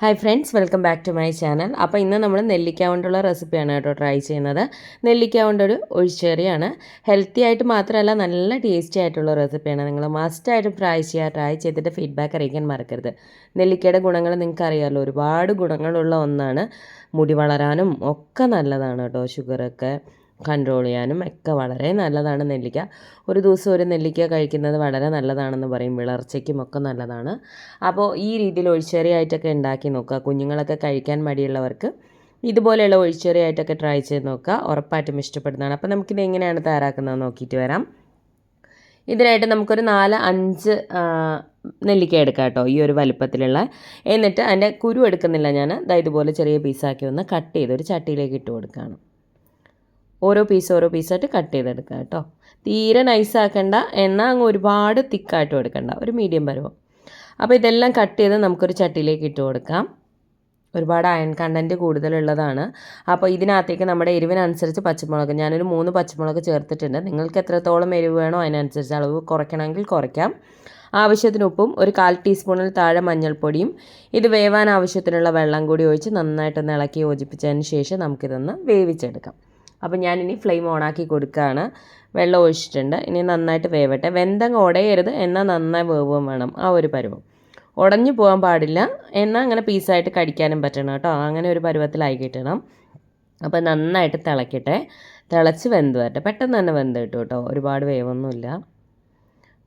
Hi friends welcome back to my channel അപ്പോൾ ഇന്ന് നമ്മൾ നെല്ലിക്ക കൊണ്ടുള്ള റെസിപ്പിയാണ് കേട്ടോ ട്രൈ ചെയ്യുന്നത്. നെല്ലിക്ക കൊണ്ടൊരു ഒഴിച്ചേറിയാണ്. ഹെൽത്തി ആയിട്ട് മാത്രമല്ല നല്ല ടേസ്റ്റി ആയിട്ടുള്ള റെസിപ്പിയാണ് നിങ്ങൾ മസ്റ്റായിട്ട് ട്രൈ ചെയ്യുക ട്രൈ ചെയ്തിട്ട് ഫീഡ്ബാക്ക് അറിയിക്കാൻ മറക്കരുത്. നെല്ലിക്കയുടെ ഗുണങ്ങൾ നിങ്ങൾക്ക് അറിയാമല്ലോ ഒരുപാട് ഗുണങ്ങളുള്ള ഒന്നാണ്. മുടി വളരാനും ഒക്കെ നല്ലതാണ് കേട്ടോ ഷുഗറൊക്കെ കൺട്രോൾ ചെയ്യാനും ഒക്കെ വളരെ നല്ലതാണ് നെല്ലിക്ക. ഒരു ദിവസം ഒരു നെല്ലിക്ക കഴിക്കുന്നത് വളരെ നല്ലതാണെന്ന് പറയും. വിളർച്ചയ്ക്കും ഒക്കെ നല്ലതാണ്. അപ്പോൾ ഈ രീതിയിൽ ഒഴിച്ചെറിയായിട്ടൊക്കെ ഉണ്ടാക്കി നോക്കുക. കുഞ്ഞുങ്ങളൊക്കെ കഴിക്കാൻ മടിയുള്ളവർക്ക് ഇതുപോലെയുള്ള ഒഴിച്ചെറിയായിട്ടൊക്കെ ട്രൈ ചെയ്ത് നോക്കുക. ഉറപ്പായിട്ടും ഇഷ്ടപ്പെടുന്നതാണ്. അപ്പോൾ നമുക്കിത് എങ്ങനെയാണ് തയ്യാറാക്കുന്നത് നോക്കിയിട്ട് വരാം. ഇതിനായിട്ട് നമുക്കൊരു നാല് അഞ്ച് നെല്ലിക്ക എടുക്കാം കേട്ടോ. ഈ ഒരു വലുപ്പത്തിലുള്ള. എന്നിട്ട് അതിന്റെ കുരു എടുക്കുന്നില്ല ഞാൻ ഇതുപോലെ ചെറിയ പീസാക്കി ഒന്ന് കട്ട് ചെയ്ത് ഒരു ചട്ടിയിലേക്ക് ഇട്ട് കൊടുക്കുകയാണ്. ഓരോ പീസ് ഓരോ പീസായിട്ട് കട്ട് ചെയ്തെടുക്കുക കേട്ടോ. തീരെ നൈസാക്കണ്ട എന്നാൽ അങ്ങ് ഒരുപാട് തിക്കായിട്ടും എടുക്കണ്ട. ഒരു മീഡിയം പരുവം. അപ്പോൾ ഇതെല്ലാം കട്ട് ചെയ്ത് നമുക്കൊരു ചട്ടിയിലേക്ക് ഇട്ട് കൊടുക്കാം. ഒരുപാട് അയൺ കണ്ടന്റ് കൂടുതലുള്ളതാണ്. അപ്പോൾ ഇതിനകത്തേക്ക് നമ്മുടെ എരിവിനനുസരിച്ച് പച്ചമുളക് ഞാനൊരു മൂന്ന് പച്ചമുളക് ചേർത്തിട്ടുണ്ട്. നിങ്ങൾക്ക് എത്രത്തോളം എരിവ് വേണോ അതിനനുസരിച്ച് അളവ് കുറയ്ക്കണമെങ്കിൽ കുറയ്ക്കാം. ആവശ്യത്തിന് ഉപ്പും ഒരു കാൽ ടീസ്പൂണിൽ താഴെ മഞ്ഞൾപ്പൊടിയും ഇത് വേവാൻ ആവശ്യത്തിനുള്ള വെള്ളം കൂടി ഒഴിച്ച് നന്നായിട്ടൊന്ന് ഇളക്കി യോജിപ്പിച്ചതിന് ശേഷം നമുക്കിതൊന്ന് വേവിച്ചെടുക്കാം. അപ്പോൾ ഞാനിനി ഫ്ലെയിം ഓണാക്കി കൊടുക്കുകയാണ് വെള്ളം ഒഴിച്ചിട്ടുണ്ട്. ഇനി നന്നായിട്ട് വേവട്ടെ. വെന്തങ്ങ് ഉടയരുത് എന്നാൽ നന്നായി വേവും വേണം. ആ ഒരു പരുവം. ഉടഞ്ഞു പോകാൻ പാടില്ല. എന്നാൽ അങ്ങനെ പീസായിട്ട് കടിക്കാനും പറ്റണം കേട്ടോ. അങ്ങനെ ഒരു പരുവത്തിലായി കിട്ടണം. അപ്പോൾ നന്നായിട്ട് തിളക്കട്ടെ. തിളച്ച് വെന്ത് വരട്ടെ. പെട്ടെന്ന് തന്നെ വെന്ത് കിട്ടും കേട്ടോ. ഒരുപാട് വേവൊന്നുമില്ല.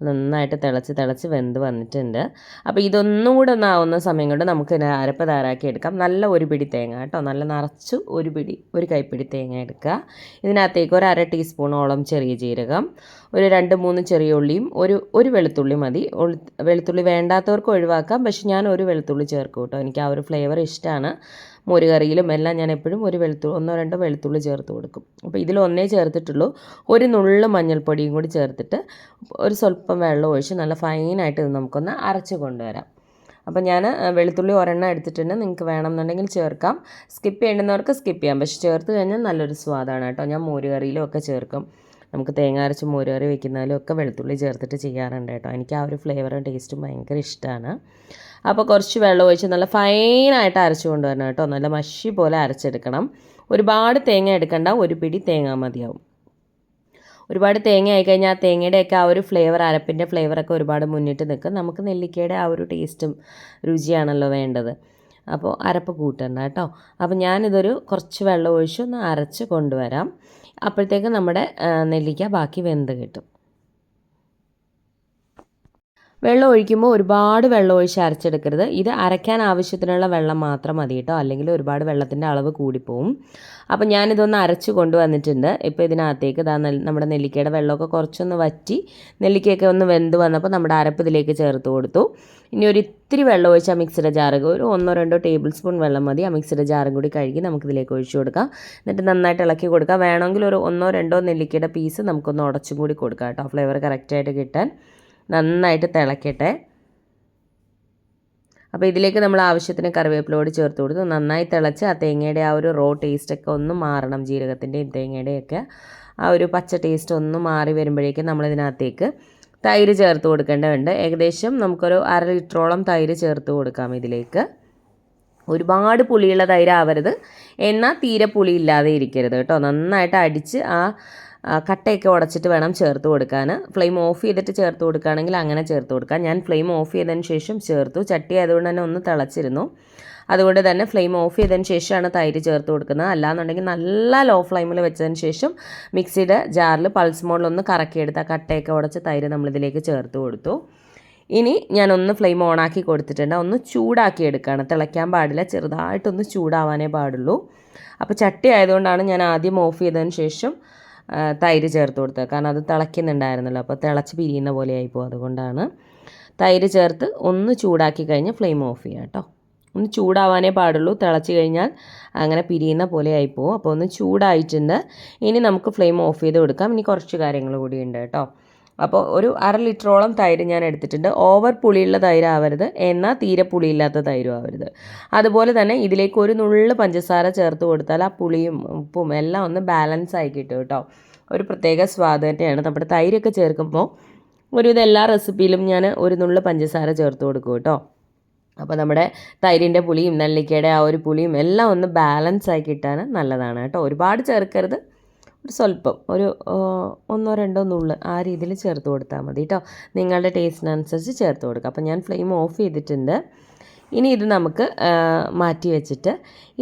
നന്നായിട്ട് തിളച്ച് തിളച്ച് വെന്ത് വന്നിട്ടുണ്ട്. അപ്പോൾ ഇതൊന്നും കൂടെ ഒന്നാവുന്ന സമയം കൊണ്ട് നമുക്ക് അരപ്പ് തയ്യാറാക്കി എടുക്കാം. നല്ല ഒരു പിടി തേങ്ങ കേട്ടോ. നല്ല നിറച്ചു ഒരു പിടി ഒരു കൈപ്പിടി തേങ്ങ എടുക്കുക. ഇതിനകത്തേക്ക് ഒരു അര ടീസ്പൂണോളം ചെറിയ ജീരകം ഒരു രണ്ട് മൂന്ന് ചെറിയ ഉള്ളിയും ഒരു ഒരു വെളുത്തുള്ളി മതി. വെളുത്തുള്ളി വേണ്ടാത്തവർക്ക് ഒഴിവാക്കാം. പക്ഷെ ഞാൻ ഒരു വെളുത്തുള്ളി ചേർക്കും കേട്ടോ. എനിക്ക് ആ ഒരു ഫ്ലേവർ ഇഷ്ടമാണ് മോരുകറിയിലും എല്ലാം ഞാൻ എപ്പോഴും ഒരു വെളുത്തു ഒന്നോ രണ്ടോ വെളുത്തുള്ളി ചേർത്ത് കൊടുക്കും. അപ്പോൾ ഇതിൽ ഒന്നേ ചേർത്തിട്ടുള്ളൂ. ഒരു നുള്ളു മഞ്ഞൾപ്പൊടിയും കൂടി ചേർത്തിട്ട് ഒരു സ്വല്പം വെള്ളം ഒഴിച്ച് നല്ല ഫൈനായിട്ട് ഇത് നമുക്കൊന്ന് അരച്ച് കൊണ്ടുവരാം. അപ്പോൾ ഞാൻ വെളുത്തുള്ളി ഒരെണ്ണം എടുത്തിട്ടുണ്ട്. നിങ്ങൾക്ക് വേണമെന്നുണ്ടെങ്കിൽ ചേർക്കാം. സ്കിപ്പ് ചെയ്യേണ്ടുന്നവർക്ക് സ്കിപ്പ് ചെയ്യാം. പക്ഷെ ചേർത്ത് കഴിഞ്ഞാൽ നല്ലൊരു സ്വാദാണ് കേട്ടോ. ഞാൻ മോരുകറിയിലും ഒക്കെ ചേർക്കും. നമുക്ക് തേങ്ങ അരച്ച് മോരുകറി വെക്കുന്നാലും ഒക്കെ വെളുത്തുള്ളി ചേർത്തിട്ട് ചെയ്യാറുണ്ട് കേട്ടോ. എനിക്ക് ആ ഒരു ഫ്ലേവറും ടേസ്റ്റും ഭയങ്കര ഇഷ്ടമാണ് അപ്പോൾ കുറച്ച് വെള്ളം ഒഴിച്ച് നല്ല ഫൈനായിട്ട് അരച്ചു കൊണ്ടുവരണം കേട്ടോ. നല്ല മഷി പോലെ അരച്ചെടുക്കണം. ഒരുപാട് തേങ്ങ എടുക്കണ്ട ഒരു പിടി തേങ്ങ മതിയാവും. ഒരുപാട് തേങ്ങ ആയിക്കഴിഞ്ഞാൽ ആ തേങ്ങയുടെയൊക്കെ ആ ഒരു ഫ്ലേവർ അരപ്പിന്റെ ഫ്ലേവറൊക്കെ ഒരുപാട് മുന്നിട്ട് നിൽക്കും. നമുക്ക് നെല്ലിക്കയുടെ ആ ഒരു ടേസ്റ്റും രുചിയാണല്ലോ വേണ്ടത്. അപ്പോൾ അരപ്പ് കൂട്ടണ്ട കേട്ടോ. അപ്പോൾ ഞാനിതൊരു കുറച്ച് വെള്ളം ഒഴിച്ച് ഒന്ന് അരച്ച് കൊണ്ടുവരാം. അപ്പോഴത്തേക്ക് നമ്മുടെ നെല്ലിക്ക ബാക്കി വെന്ത് കിട്ടും. വെള്ളം ഒഴിക്കുമ്പോൾ ഒരുപാട് വെള്ളം ഒഴിച്ച് അരച്ചെടുക്കരുത്. ഇത് അരയ്ക്കാൻ ആവശ്യത്തിനുള്ള വെള്ളം മാത്രം മതി കേട്ടോ. അല്ലെങ്കിൽ ഒരുപാട് വെള്ളത്തിന്റെ അളവ് കൂടിപ്പോവും. അപ്പോൾ ഞാനിതൊന്ന് അരച്ച് കൊണ്ടുവന്നിട്ടുണ്ട്. ഇപ്പോൾ ഇതിനകത്തേക്ക് ഇതാ നമ്മുടെ നെല്ലിക്കയുടെ വെള്ളമൊക്കെ കുറച്ചൊന്ന് വറ്റി നെല്ലിക്കയൊക്കെ ഒന്ന് വെന്ത് വന്നപ്പോൾ നമ്മുടെ അരപ്പ് ഇതിലേക്ക് ചേർത്ത് കൊടുത്തു. ഇനി ഒരു ഇത്തിരി വെള്ളം ഒഴിച്ച് മിക്സിയുടെ ജാറ് ഒരു ഒന്നോ രണ്ടോ ടേബിൾ സ്പൂൺ വെള്ളം മതി. ആ മിക്സിയുടെ ജാറും കൂടി കഴുകി നമുക്കിതിലേക്ക് ഒഴിച്ചു കൊടുക്കാം. എന്നിട്ട് നന്നായിട്ട് ഇളക്കി കൊടുക്കാം. വേണമെങ്കിൽ ഒരു ഒന്നോ രണ്ടോ നെല്ലിക്കയുടെ പീസ് നമുക്കൊന്ന് ഉടച്ചും കൂടി കൊടുക്കാം കേട്ടോ. ഫ്ലേവർ കറക്റ്റായിട്ട് കിട്ടാൻ. നന്നായിട്ട് തിളക്കട്ടെ. അപ്പോൾ ഇതിലേക്ക് നമ്മൾ ആവശ്യത്തിന് കറിവേപ്പിലോട് ചേർത്ത് കൊടുത്ത്. നന്നായി തിളച്ച് ആ തേങ്ങയുടെ ആ ഒരു റോ ടേസ്റ്റൊക്കെ ഒന്ന് മാറണം. ജീരകത്തിന്റെയും തേങ്ങയുടെയൊക്കെ ആ ഒരു പച്ച ടേസ്റ്റ് ഒന്ന് മാറി വരുമ്പോഴേക്കും നമ്മളിതിനകത്തേക്ക് തൈര് ചേർത്ത് കൊടുക്കേണ്ടതുണ്ട്. ഏകദേശം നമുക്കൊരു അര ലിറ്ററോളം തൈര് ചേർത്ത് കൊടുക്കാം ഇതിലേക്ക്. ഒരുപാട് പുളിയുള്ള തൈരാവരുത്. എന്നാൽ തീരെ പുളി ഇല്ലാതെ ഇരിക്കരുത് കേട്ടോ. നന്നായിട്ട് അടിച്ച് ആ കട്ടയൊക്കെ ഉടച്ചിട്ട് വേണം ചേർത്ത് കൊടുക്കാൻ. ഫ്ലെയിം ഓഫ് ചെയ്തിട്ട് ചേർത്ത് കൊടുക്കുകയാണെങ്കിൽ അങ്ങനെ ചേർത്ത് കൊടുക്കാം. ഞാൻ ഫ്ലെയിം ഓഫ് ചെയ്തതിന് ശേഷം ചേർത്തു. ചട്ടി ആയതുകൊണ്ട് തന്നെ ഒന്ന് തിളച്ചിരുന്നു. അതുകൊണ്ട് തന്നെ ഫ്ലെയിം ഓഫ് ചെയ്തതിന് ശേഷമാണ് തൈര് ചേർത്ത് കൊടുക്കുന്നത്. അല്ലാന്നുണ്ടെങ്കിൽ നല്ല ലോ ഫ്ലെയിമിൽ വെച്ചതിന് ശേഷം മിക്സിയുടെ ജാറിൽ പൾസ് മോഡിലൊന്ന് കറക്കിയെടുത്ത കട്ടയൊക്കെ ഉടച്ച് തൈര് നമ്മളിതിലേക്ക് ചേർത്ത് കൊടുത്തു. ഇനി ഞാനൊന്ന് ഫ്ലെയിം ഓണാക്കി കൊടുത്തിട്ടുണ്ട്. ഒന്ന് ചൂടാക്കി എടുക്കുകയാണ്. തിളയ്ക്കാൻ പാടില്ല. ചെറുതായിട്ടൊന്ന് ചൂടാവാനേ പാടുള്ളൂ. അപ്പോൾ ചട്ടി ആയതുകൊണ്ടാണ് ഞാൻ ആദ്യം ഓഫ് ചെയ്തതിന് ശേഷം തൈര് ചേർത്ത് കൊടുത്തത്. കാരണം അത് തിളയ്ക്കുന്നുണ്ടായിരുന്നല്ലോ. അപ്പോൾ തിളച്ച് പിരിയുന്ന പോലെ ആയിപ്പോൾ അതുകൊണ്ടാണ് തൈര് ചേർത്ത് ഒന്ന് ചൂടാക്കി കഴിഞ്ഞ് ഫ്ലെയിം ഓഫ് ചെയ്യാം കേട്ടോ. ഒന്ന് ചൂടാവാനേ പാടുള്ളൂ. തിളച്ച് കഴിഞ്ഞാൽ അങ്ങനെ പിരിയുന്ന പോലെ ആയിപ്പോവും അപ്പോൾ ഒന്ന് ചൂടായിട്ടുണ്ട്. ഇനി നമുക്ക് ഫ്ലെയിം ഓഫ് ചെയ്ത് കൊടുക്കാം. ഇനി കുറച്ച് കാര്യങ്ങൾ കൂടി ഉണ്ട് കേട്ടോ. അപ്പോൾ ഒരു അര ലിറ്ററോളം തൈര് ഞാൻ എടുത്തിട്ടുണ്ട്. ഓവർ പുളിയുള്ള തൈര് ആവരുത് എന്നാൽ തീരെ പുളിയില്ലാത്ത തൈരും ആവരുത് അതുപോലെ തന്നെ ഇതിലേക്ക് ഒരു നുള്ളു പഞ്ചസാര ചേർത്ത് കൊടുത്താൽ ആ പുളിയും ഉപ്പും എല്ലാം ഒന്ന് ബാലൻസ് ആയി കിട്ടും കേട്ടോ. ഒരു പ്രത്യേക സ്വാദ് തന്നെയാണ്. നമ്മുടെ തൈരൊക്കെ ചേർക്കുമ്പോൾ ഒരു ഇത് എല്ലാ റെസിപ്പിയിലും ഞാൻ ഒരു നുള്ളു പഞ്ചസാര ചേർത്ത് കൊടുക്കും കേട്ടോ. അപ്പോൾ നമ്മുടെ തൈരിന്റെ പുളിയും നെല്ലിക്കയുടെ ആ ഒരു പുളിയും എല്ലാം ഒന്ന് ബാലൻസ് ആയി കിട്ടാൻ നല്ലതാണ് കേട്ടോ. ഒരുപാട് ചേർക്കരുത്. ഒരു സ്വല്പം ഒരു ഒന്നോ രണ്ടോ നുള്ള് ആ രീതിയിൽ ചേർത്ത് കൊടുത്താൽ മതി കേട്ടോ നിങ്ങളുടെ ടേസ്റ്റിനനുസരിച്ച് ചേർത്ത് കൊടുക്കുക. അപ്പോൾ ഞാൻ ഫ്ലെയിം ഓഫ് ചെയ്തിട്ടുണ്ട്. ഇനി ഇത് നമുക്ക് മാറ്റി വെച്ചിട്ട്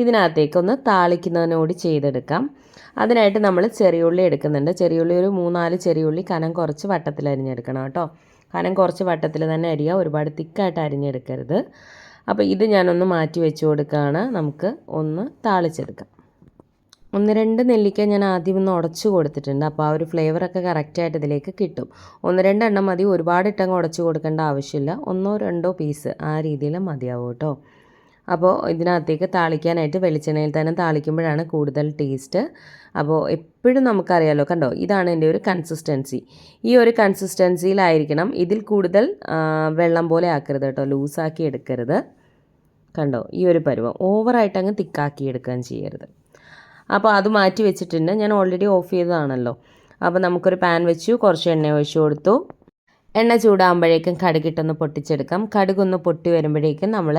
ഇതിനകത്തേക്കൊന്ന് താളിക്കുന്നതിനോട് ചെയ്തെടുക്കാം. അതിനായിട്ട് നമ്മൾ ചെറിയുള്ളി എടുക്കുന്നുണ്ട്. ചെറിയുള്ളി ഒരു മൂന്നാൽ ചെറിയുള്ളി കനം കുറച്ച് വട്ടത്തിൽ അരിഞ്ഞെടുക്കണം കേട്ടോ. കനം കുറച്ച് വട്ടത്തിൽ തന്നെ അരിയുക. ഒരുപാട് തിക്കായിട്ട് അരിഞ്ഞെടുക്കരുത്. അപ്പോൾ ഇത് ഞാനൊന്ന് മാറ്റി വെച്ച് കൊടുക്കുകയാണ്. നമുക്ക് ഒന്ന് താളിച്ചെടുക്കാം. ഒന്ന് രണ്ട് നെല്ലിക്ക ഞാൻ ആദ്യം ഒന്ന് ഉടച്ചു കൊടുത്തിട്ടുണ്ട്. അപ്പോൾ ആ ഒരു ഫ്ലേവറൊക്കെ കറക്റ്റായിട്ട് ഇതിലേക്ക് കിട്ടും. ഒന്ന് രണ്ടെണ്ണം മതി. ഒരുപാട് ഇട്ടങ്ങ് ഉടച്ചു കൊടുക്കേണ്ട ആവശ്യമില്ല. ഒന്നോ രണ്ടോ പീസ് ആ രീതിയിൽ മതിയാവും കേട്ടോ. അപ്പോൾ ഇതിനകത്തേക്ക് താളിക്കാനായിട്ട് വെളിച്ചെണ്ണയിൽ തന്നെ താളിക്കുമ്പോഴാണ് കൂടുതൽ ടേസ്റ്റ് അപ്പോൾ എപ്പോഴും നമുക്കറിയാലോ കണ്ടോ? ഇതാണ് എന്റെ ഒരു കൺസിസ്റ്റൻസി ഈ ഒരു കൺസിസ്റ്റൻസിയിലായിരിക്കണം ഇതിൽ കൂടുതൽ വെള്ളം പോലെ ആക്കരുത് കേട്ടോ. ലൂസാക്കി എടുക്കരുത്. കണ്ടോ? ഈ ഒരു പരുവം. ഓവറായിട്ട് അങ്ങ് തിക്കാക്കി എടുക്കുകയും ചെയ്യരുത്. അപ്പോൾ അത് മാറ്റി വെച്ചിട്ടുണ്ട്. ഞാൻ ഓൾറെഡി ഓഫ് ചെയ്തതാണല്ലോ. അപ്പോൾ നമുക്കൊരു പാൻ വെച്ചു കുറച്ച് എണ്ണ ഒഴിച്ചു കൊടുത്തു. എണ്ണ ചൂടാകുമ്പോഴേക്കും കടുകിട്ടൊന്ന് പൊട്ടിച്ചെടുക്കാം. കടുകൊന്ന് പൊട്ടി വരുമ്പോഴേക്കും നമ്മൾ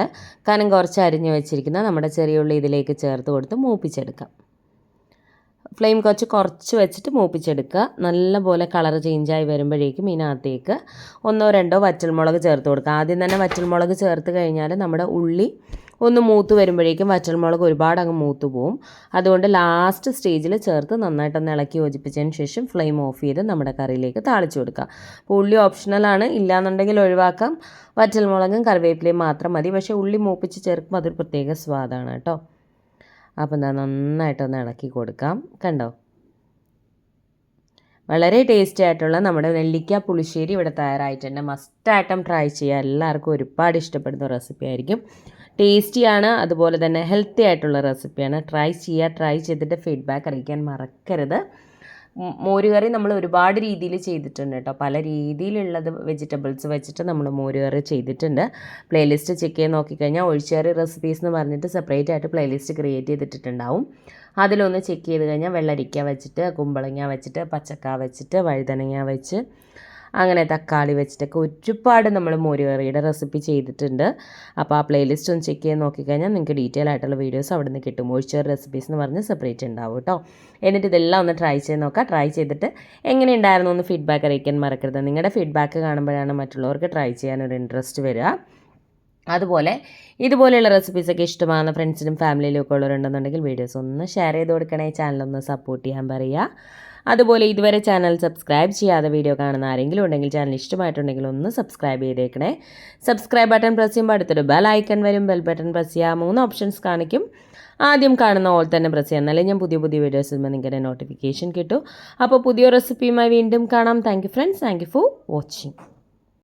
കനം കുറച്ച് അരിഞ്ഞു വെച്ചിരിക്കുന്ന നമ്മുടെ ചെറിയ ഉള്ളി ഇതിലേക്ക് ചേർത്ത് കൊടുത്ത് മൂപ്പിച്ചെടുക്കാം. ഫ്ലെയിം കുറച്ച് കുറച്ച് വെച്ചിട്ട് മൂപ്പിച്ചെടുക്കുക. നല്ലപോലെ കളർ ചേഞ്ചായി വരുമ്പോഴേക്കും ഇതിനകത്തേക്ക് ഒന്നോ രണ്ടോ വറ്റൽമുളക് ചേർത്ത് കൊടുക്കുക. ആദ്യം തന്നെ വറ്റൽമുളക് ചേർത്ത് കഴിഞ്ഞാൽ നമ്മുടെ ഉള്ളി ഒന്ന് മൂത്ത് വരുമ്പോഴേക്കും വറ്റൽമുളക് ഒരുപാട് അങ്ങ് മൂത്ത് പോവും. അതുകൊണ്ട് ലാസ്റ്റ് സ്റ്റേജിൽ ചേർത്ത് നന്നായിട്ടൊന്ന് ഇളക്കി യോജിപ്പിച്ചതിന് ശേഷം ഫ്ലെയിം ഓഫ് ചെയ്ത് നമ്മുടെ കറിയിലേക്ക് താളിച്ചു കൊടുക്കുക. അപ്പോൾ ഉള്ളി ഓപ്ഷണലാണ് ഇല്ലാന്നുണ്ടെങ്കിൽ ഒഴിവാക്കാം. വറ്റൽമുളകും കറിവേപ്പിലയും മാത്രം മതി. പക്ഷേ ഉള്ളി മൂപ്പിച്ച് ചേർക്കുമ്പോൾ അതൊരു പ്രത്യേക സ്വാദാണ് കേട്ടോ. അപ്പോൾ എന്താ നന്നായിട്ടൊന്ന് ഇളക്കി കൊടുക്കാം. കണ്ടോ? വളരെ ടേസ്റ്റി ആയിട്ടുള്ള നമ്മുടെ നെല്ലിക്ക പുളിശ്ശേരി ഇവിടെ തയ്യാറായിട്ടുണ്ട് മസ്റ്റ് മസ്റ്റായിട്ടും ട്രൈ ചെയ്യുക എല്ലാവർക്കും ഒരുപാട് ഇഷ്ടപ്പെടുന്ന റെസിപ്പി ആയിരിക്കും. ടേസ്റ്റിയാണ് അതുപോലെ തന്നെ ഹെൽത്തി ആയിട്ടുള്ള റെസിപ്പിയാണ്. ട്രൈ ചെയ്യുക ട്രൈ ചെയ്തിട്ട് ഫീഡ്ബാക്ക് അറിയിക്കാൻ മറക്കരുത്. മോരുകറി നമ്മൾ ഒരുപാട് രീതിയിൽ ചെയ്തിട്ടുണ്ട് കേട്ടോ. പല രീതിയിലുള്ളത് വെജിറ്റബിൾസ് വെച്ചിട്ട് നമ്മൾ മോരുകറി ചെയ്തിട്ടുണ്ട്. പ്ലേലിസ്റ്റ് ചെക്ക് ചെയ്ത് നോക്കിക്കഴിഞ്ഞാൽ ഒഴിച്ചുകറി റെസിപ്പീസ് എന്ന് പറഞ്ഞിട്ട് സെപ്പറേറ്റ് ആയിട്ട് പ്ലേലിസ്റ്റ് ക്രിയേറ്റ് ചെയ്തിട്ടുണ്ടാവും അതിലൊന്ന് ചെക്ക് ചെയ്ത് കഴിഞ്ഞാൽ വെള്ളരിക്ക വെച്ചിട്ട് കുമ്പളങ്ങ വെച്ചിട്ട് പച്ചക്ക വെച്ചിട്ട് വഴുതനങ്ങ വെച്ച് അങ്ങനെ തക്കാളി വെച്ചിട്ടൊക്കെ ഒരുപാട് നമ്മൾ മോരുകറിയുടെ റെസിപ്പി ചെയ്തിട്ടുണ്ട്. അപ്പോൾ ആ പ്ലേലിസ്റ്റ് ഒന്ന് ചെക്ക് ചെയ്ത് നോക്കിക്കഴിഞ്ഞാൽ നിങ്ങൾക്ക് ഡീറ്റെയിൽ ആയിട്ടുള്ള വീഡിയോസ് അവിടെ നിന്ന് കിട്ടും. ഒഴിച്ചർ റെസിപ്പീസ് എന്ന് പറഞ്ഞ് സെപ്പറേറ്റ് ഉണ്ടാവും കേട്ടോ എന്നിട്ട് ഇതെല്ലാം ഒന്ന് ട്രൈ ചെയ്ത് നോക്കാം. ട്രൈ ചെയ്തിട്ട് എങ്ങനെ ഉണ്ടായിരുന്നു ഒന്ന് ഫീഡ്ബാക്ക് അറിയിക്കാൻ മറക്കരുത്. നിങ്ങളുടെ ഫീഡ്ബാക്ക് കാണുമ്പോഴാണ് മറ്റുള്ളവർക്ക് ട്രൈ ചെയ്യാൻ ഒരു ഇൻട്രസ്റ്റ് വരിക. അതുപോലെ ഇതുപോലെയുള്ള റെസിപ്പീസൊക്കെ ഇഷ്ടമാകുന്ന ഫ്രണ്ട്സിനും ഫാമിലിയിലും ഒക്കെ ഉള്ളവരുണ്ടെന്നുണ്ടെങ്കിൽ വീഡിയോസ് ഒന്ന് ഷെയർ ചെയ്ത് കൊടുക്കണേ. ചാനലൊന്ന് സപ്പോർട്ട് ചെയ്യാൻ പറയുക. അതുപോലെ ഇതുവരെ ചാനൽ സബ്സ്ക്രൈബ് ചെയ്യാതെ വീഡിയോ കാണുന്ന ആരെങ്കിലും ഉണ്ടെങ്കിൽ ചാനൽ ഇഷ്ടമായിട്ടുണ്ടെങ്കിൽ ഒന്ന് സബ്സ്ക്രൈബ് ചെയ്തേക്കണേ. സബ്സ്ക്രൈബ് ബട്ടൺ പ്രസ് ചെയ്യുമ്പോൾ അടുത്തൊരു ബെൽ ഐക്കൺ വരും. ബെൽ ബട്ടൺ പ്രസ് ചെയ്യുക മൂന്ന് ഓപ്ഷൻസ് കാണിക്കും. ആദ്യം കാണുന്ന ഓൾ തന്നെ പ്രസ് ചെയ്യാം. എന്നാലേ ഞാൻ പുതിയ പുതിയ വീഡിയോസ് ഇടുമ്പോൾ നിങ്ങൾക്ക് നോട്ടിഫിക്കേഷൻ കിട്ടും. അപ്പോൾ പുതിയ റെസിപ്പിയുമായി വീണ്ടും കാണാം. Thank friends thank for watching